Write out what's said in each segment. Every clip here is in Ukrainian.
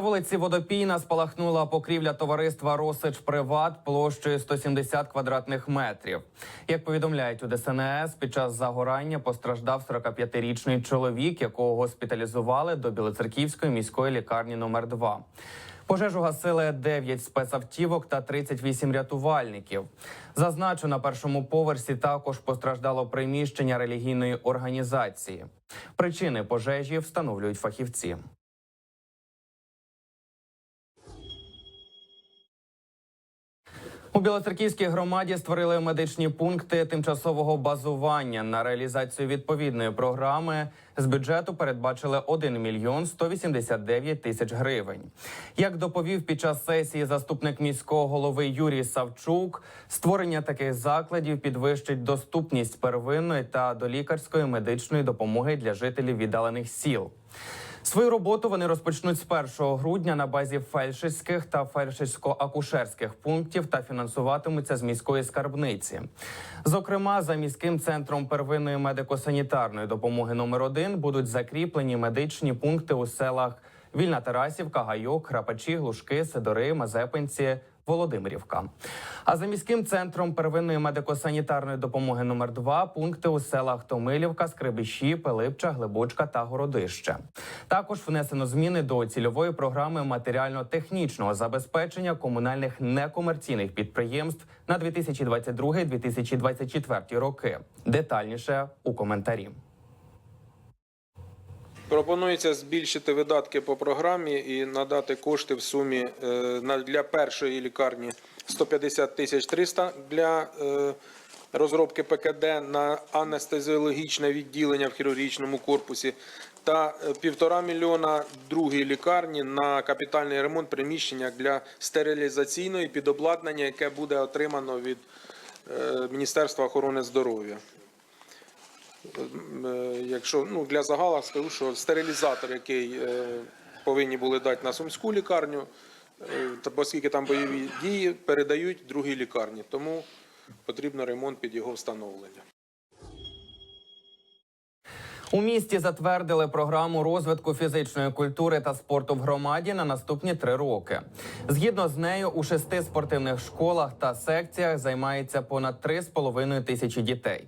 Вулиці Водопійна спалахнула покрівля товариства Росич Приват площею 170 квадратних метрів. Як повідомляють у ДСНС, під час загорання постраждав 45-річний чоловік, якого госпіталізували до Білоцерківської міської лікарні номер 2 Пожежу гасили 9 спецавтівок та 38 рятувальників. Зазначу, на першому поверсі також постраждало приміщення релігійної організації. Причини пожежі встановлюють фахівці. У Білоцерківській громаді створили медичні пункти тимчасового базування. На реалізацію відповідної програми з бюджету передбачили 1 мільйон 189 тисяч гривень. Як доповів під час сесії заступник міського голови Юрій Савчук, створення таких закладів підвищить доступність первинної та долікарської медичної допомоги для жителів віддалених сіл. Свою роботу вони розпочнуть з 1 грудня на базі фельдшерських та фельдшерсько-акушерських пунктів та фінансуватимуться з міської скарбниці. Зокрема, за міським центром первинної медико-санітарної допомоги номер 1 будуть закріплені медичні пункти у селах Вільна Тарасівка, Гайок, Храпачі, Глушки, Сидори, Мазепинці. Володимирівка. А за міським центром первинної медико-санітарної допомоги номер 2 пункти у селах Томилівка, Скрибищі, Пилипча, Глибочка та Городище. Також внесено зміни до цільової програми матеріально-технічного забезпечення комунальних некомерційних підприємств на 2022-2024 роки. Детальніше у коментарі. Пропонується збільшити видатки по програмі і надати кошти в сумі е, для першої лікарні 150 тисяч 300 для е, розробки ПКД на анестезіологічне відділення в хірургічному корпусі та е, півтора мільйона другій лікарні на капітальний ремонт приміщення для стерилізаційної підобладнання, яке буде отримано від Міністерства охорони здоров'я. Е, Якщо ну для загала скажу, що стерилізатор, який е, повинні були дати на сумську лікарню, е, оскільки там бойові дії передають другій лікарні, тому потрібно ремонт під його встановлення. У місті затвердили програму розвитку фізичної культури та спорту в громаді на наступні три роки. Згідно з нею, у шести спортивних школах та секціях займається понад 3,5 тисячі дітей.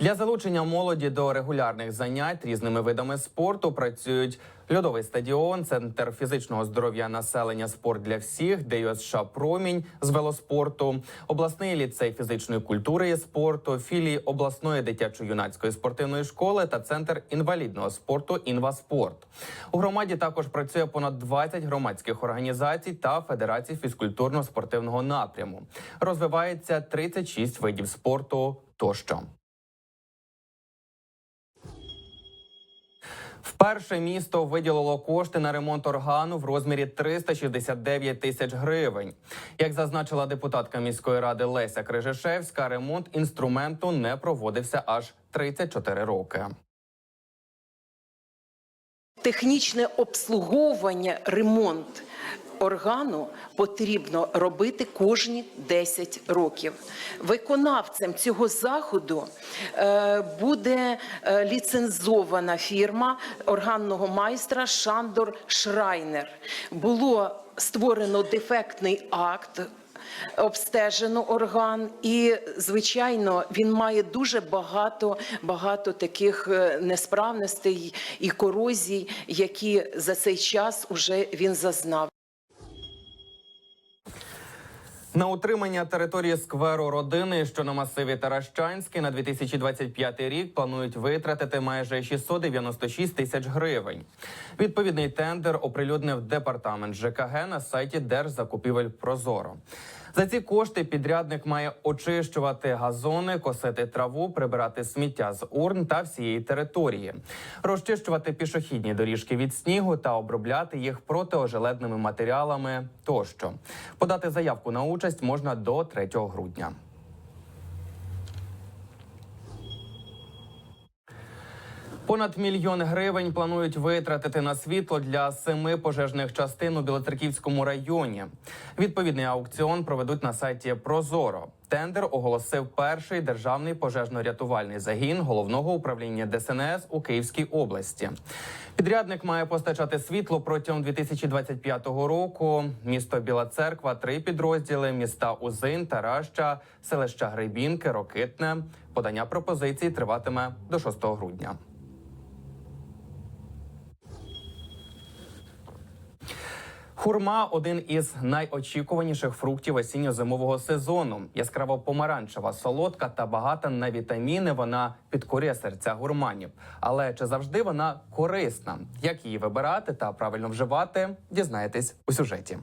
Для залучення молоді до регулярних занять різними видами спорту працюють льодовий стадіон, центр фізичного здоров'я населення спорт для всіх, ДЮСШ Промінь з велоспорту, обласний ліцей фізичної культури і спорту, філії обласної дитячо-юнацької спортивної школи та центр інвалідного спорту Інваспорт. У громаді також працює понад 20 громадських організацій та федерацій фізкультурно-спортивного напряму. Розвивається 36 видів спорту тощо. Вперше місто виділило кошти на ремонт органу в розмірі 369 тисяч гривень. Як зазначила депутатка міської ради Леся Крижишевська, ремонт інструменту не проводився аж 34 роки. технічне обслуговування, ремонт органу потрібно робити кожні 10 років. Виконавцем цього заходу е, буде е, ліцензована фірма органного майстра Шандор Шрайнер. Було створено дефектний акт обстежено орган, і звичайно він має дуже багато багато таких е, несправностей і корозій, які за цей час уже він зазнав. На утримання території скверу родини, що на масиві Таращанський, на 2025 рік планують витратити майже 696 тисяч гривень. Відповідний тендер оприлюднив департамент ЖКГ на сайті Держзакупівель Прозоро. За ці кошти підрядник має очищувати газони, косити траву, прибирати сміття з урн та всієї території, розчищувати пішохідні доріжки від снігу та обробляти їх протиожеледними матеріалами тощо. Подати заявку на участь можна до 3 грудня. Понад мільйон гривень планують витратити на світло для семи пожежних частин у Білоцерківському районі. Відповідний аукціон проведуть на сайті Прозоро. Тендер оголосив перший державний пожежно-рятувальний загін головного управління ДСНС у Київській області. Підрядник має постачати світло протягом 2025 року. Місто Біла Церква, три підрозділи: міста Узин, Тараща, селища Гребінки, Рокитне. Подання пропозицій триватиме до 6 грудня. Хурма один із найочікуваніших фруктів осінньо-зимового сезону. Яскраво помаранчева, солодка та багата на вітаміни. Вона підкорює серця гурманів. Але чи завжди вона корисна? Як її вибирати та правильно вживати? Дізнаєтесь у сюжеті.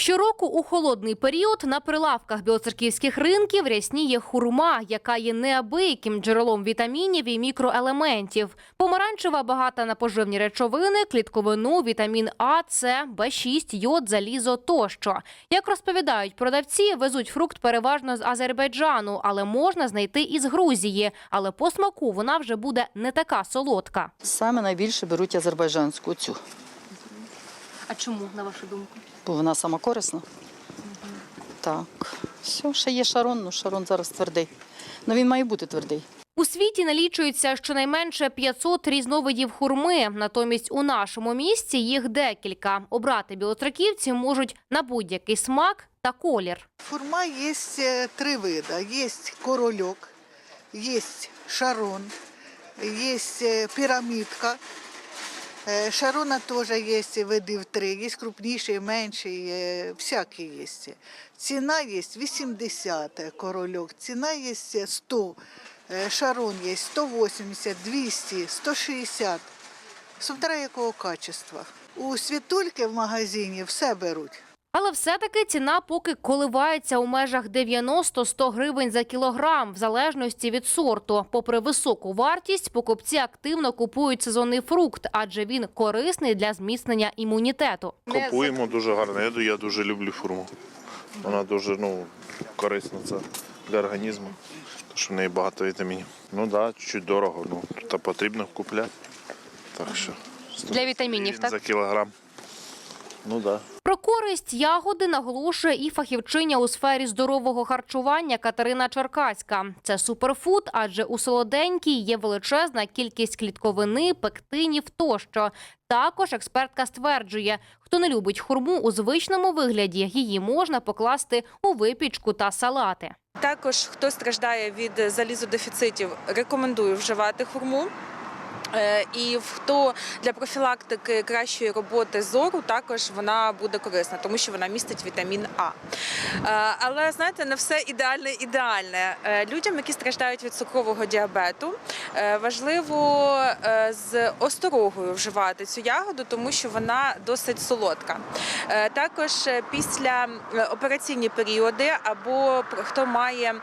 Щороку у холодний період на прилавках білоцерківських ринків рясніє хурма, яка є неабияким джерелом вітамінів і мікроелементів. Помаранчева багата на поживні речовини, клітковину, вітамін А, С, Б6, йод, залізо тощо. Як розповідають продавці, везуть фрукт переважно з Азербайджану, але можна знайти і з Грузії. Але по смаку вона вже буде не така солодка. Саме найбільше беруть азербайджанську цю, А чому на вашу думку? бо вона сама корисна. Так, все, ще є шарон, ну шарон зараз твердий. Ну він має бути твердий. У світі налічується щонайменше 500 різновидів хурми. Натомість у нашому місті їх декілька. Обрати білоцерківці можуть на будь-який смак та колір. Фурма есть э, три вида. Есть корольок, есть шарон, есть э, пирамидка. Э, Шарона тоже есть видів три, є крупніший, менший, е, всякі є. Ціна є 80 корольок, ціна є 100, е, шарон є 180, 200, 160. Смотря якого качества. У світульки в магазині все беруть. Але все-таки ціна поки коливається у межах 90-100 гривень за кілограм, в залежності від сорту. Попри високу вартість, покупці активно купують сезонний фрукт, адже він корисний для зміцнення імунітету. Купуємо дуже гарно. Я, я дуже люблю фурму. Вона дуже ну, корисна це для організму, тому що в неї багато вітамінів. Ну так, да, чуть дорого, ну та потрібно купляти. Так що Для вітамінів, так? за кілограм. Ну. Да. Про користь ягоди наголошує і фахівчиня у сфері здорового харчування Катерина Черкаська. Це суперфуд, адже у солоденькій є величезна кількість клітковини, пектинів тощо. Також експертка стверджує, хто не любить хурму у звичному вигляді, її можна покласти у випічку та салати. Також хто страждає від залізодефіцитів, рекомендую вживати хурму. Е, І хто для профілактики кращої роботи зору, також вона буде корисна, тому що вона містить вітамін А. Е, Але знаєте, не все ідеальне ідеальне. Е, Людям, які страждають від цукрового діабету, важливо з осторогою вживати цю ягоду, тому що вона досить солодка. Також після операційні періоди або хто має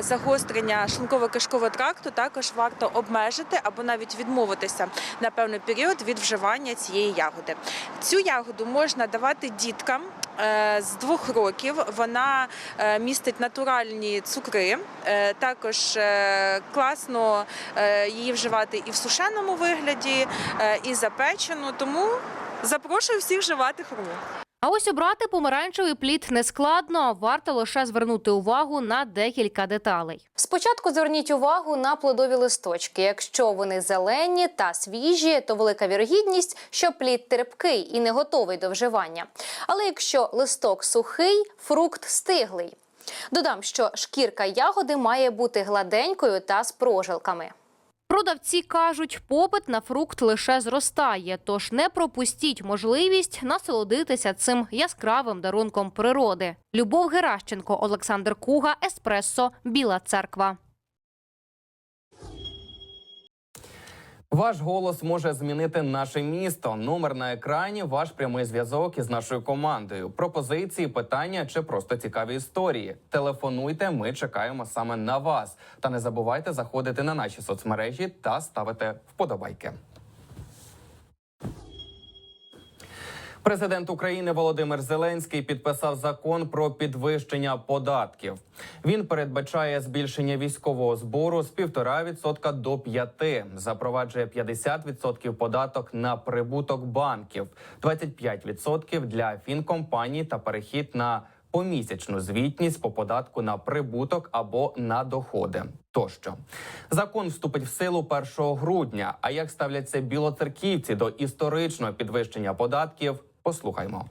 загострення шлунково-кишкового тракту, також варто обмежити або навіть відмовитися на певний період від вживання цієї ягоди. Цю ягоду можна давати діткам. е, З двох років вона е, містить натуральні цукри. Е, Також класно її вживати і в сушеному вигляді, і запечену. Тому запрошую всіх вживати хурму. А ось обрати помаранчевий плід нескладно, варто лише звернути увагу на декілька деталей. Спочатку зверніть увагу на плодові листочки. Якщо вони зелені та свіжі, то велика вірогідність, що плід терпкий і не готовий до вживання. Але якщо листок сухий, фрукт стиглий. Додам, що шкірка ягоди має бути гладенькою та з прожилками. Продавці кажуть, попит на фрукт лише зростає, тож не пропустіть можливість насолодитися цим яскравим дарунком природи. Любов Геращенко, Олександр Куга, Еспресо, Біла Церква. Ваш голос може змінити наше місто. Номер на екрані, ваш прямий зв'язок із нашою командою. Пропозиції, питання чи просто цікаві історії. Телефонуйте, ми чекаємо саме на вас. Та не забувайте заходити на наші соцмережі та ставити вподобайки. Президент України Володимир Зеленський підписав закон про підвищення податків. Він передбачає збільшення військового збору з 1,5% до 5%, запроваджує 50% податок на прибуток банків, 25% для фінкомпаній та перехід на помісячну звітність по податку на прибуток або на доходи. Тощо закон вступить в силу 1 грудня. А як ставляться білоцерківці до історичного підвищення податків? Послухаймо.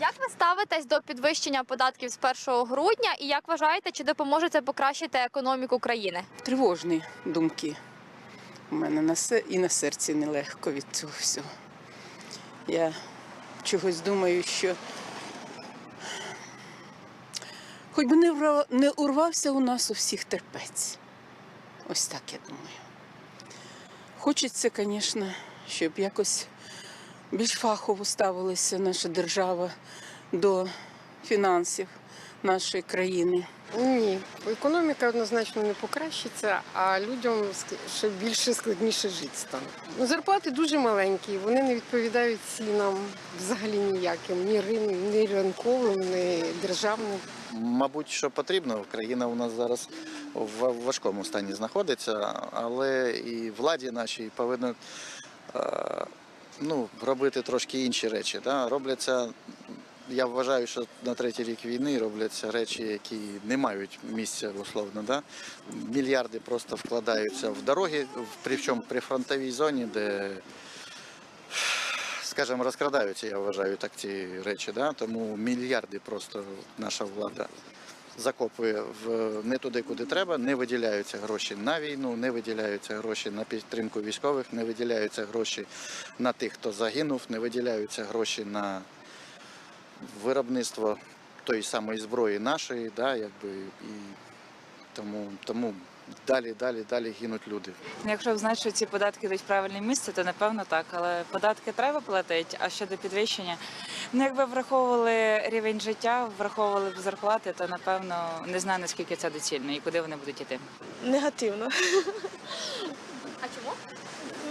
Як ви ставитесь до підвищення податків з 1 грудня і як вважаєте, чи допоможе це покращити економіку країни? Тривожні думки. У мене на се- і на серці нелегко від цього всього. Я чогось думаю, що хоч би не, вра- не урвався у нас у всіх терпець. Ось так я думаю. Хочеться, звісно, щоб якось більш фахово ставилася наша держава до фінансів нашої країни. Ні, економіка однозначно не покращиться, а людям ще більше складніше жити стане. Ну, зарплати дуже маленькі, вони не відповідають цінам взагалі ніяким, ні, рин, ні ринковим, ні державним. Мабуть, що потрібно. Країна у нас зараз в важкому стані знаходиться, але і владі нашій повинно е, ну, робити трошки інші речі. Да? Робляться, я вважаю, що на третій рік війни робляться речі, які не мають місця условно. Да? Мільярди просто вкладаються в дороги, причому при фронтовій зоні, де скажімо, розкрадаються, я вважаю, так ці речі. Да? Тому мільярди просто наша влада закопує в не туди, куди треба. Не виділяються гроші на війну, не виділяються гроші на підтримку військових, не виділяються гроші на тих, хто загинув, не виділяються гроші на виробництво тої самої зброї нашої, да, якби, і тому, тому далі, далі, далі гинуть люди. Якщо знати, що ці податки йдуть в правильне місце, то напевно так. Але податки треба платити. А щодо підвищення, ну якби враховували рівень життя, враховували б зарплати, то напевно не знаю наскільки це доцільно і куди вони будуть йти. Негативно. А чому?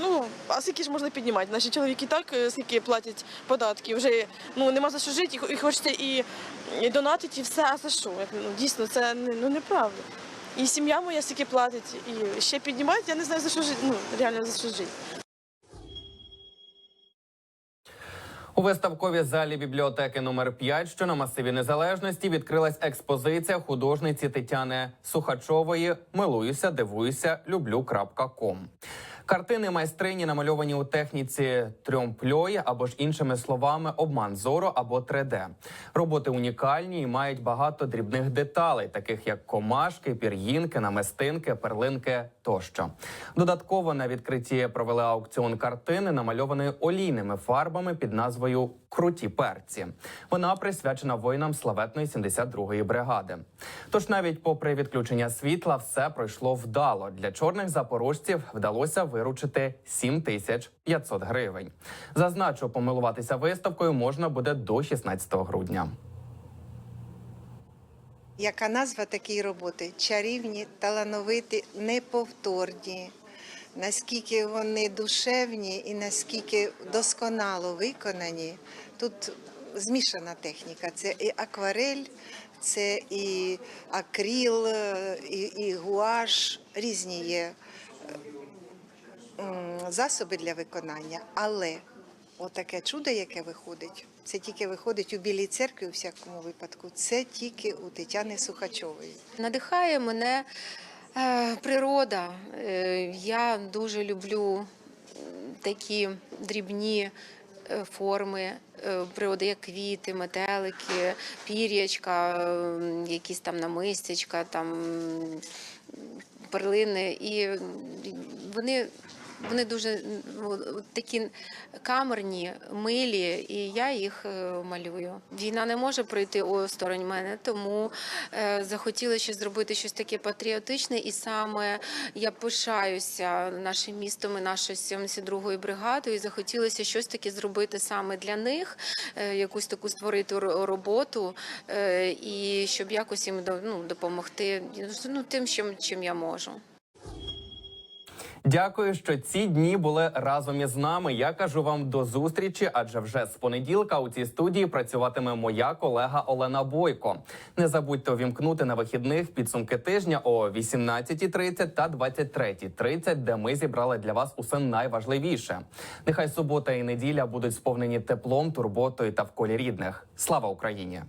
Ну, а скільки ж можна піднімати? Наші чоловіки так е, скільки платять податки, вже ну нема за що жити, і хо- і і, і донатити, і все, а за що? Ну, дійсно, це не- ну, неправда. І сім'я моя стільки платить, і ще піднімають, я не знаю за що жити. Ну, реально за що жити. У виставковій залі бібліотеки номер 5, що на масиві незалежності, відкрилась експозиція художниці Тетяни Сухачової. Милуюся, дивуюся, люблю.ком. Картини майстрині намальовані у техніці трьомпльої або ж іншими словами обман зору або 3D. Роботи унікальні і мають багато дрібних деталей, таких як комашки, пір'їнки, намистинки, перлинки тощо. Додатково на відкритті провели аукціон картини, намальованої олійними фарбами під назвою Круті перці. Вона присвячена воїнам славетної 72-ї бригади. Тож навіть попри відключення світла, все пройшло вдало. Для чорних запорожців вдалося виручити 7500 гривень. Зазначу, помилуватися виставкою можна буде до 16 грудня. Яка назва такої роботи? Чарівні, талановиті, неповторні. Наскільки вони душевні і наскільки досконало виконані. Тут змішана техніка. Це і акварель, це і акріл, і, і гуаш, різні є засоби для виконання. Але отаке чудо, яке виходить, це тільки виходить у Білій церкві у всякому випадку. Це тільки у Тетяни Сухачової. Надихає мене е, природа. Е, я дуже люблю такі дрібні е, форми е, природи, як квіти, метелики, пір'ячка, е, якісь там намистячка, там перлини. І вони. Вони дуже ну, такі камерні, милі, і я їх е, малюю. Війна не може пройти осторонь мене, тому е, захотіла ще зробити щось таке патріотичне, і саме я пишаюся нашим містом і нашою 72-ю бригадою. І захотілося щось таке зробити саме для них, е, якусь таку створити роботу, і щоб якось їм ну, допомогти ну, тим, чим, чим я можу. Дякую, що ці дні були разом із нами. Я кажу вам до зустрічі, адже вже з понеділка у цій студії працюватиме моя колега Олена Бойко. Не забудьте увімкнути на вихідних підсумки тижня о 18.30 та 23.30, де ми зібрали для вас усе найважливіше. Нехай субота і неділя будуть сповнені теплом, турботою та в колі рідних. Слава Україні!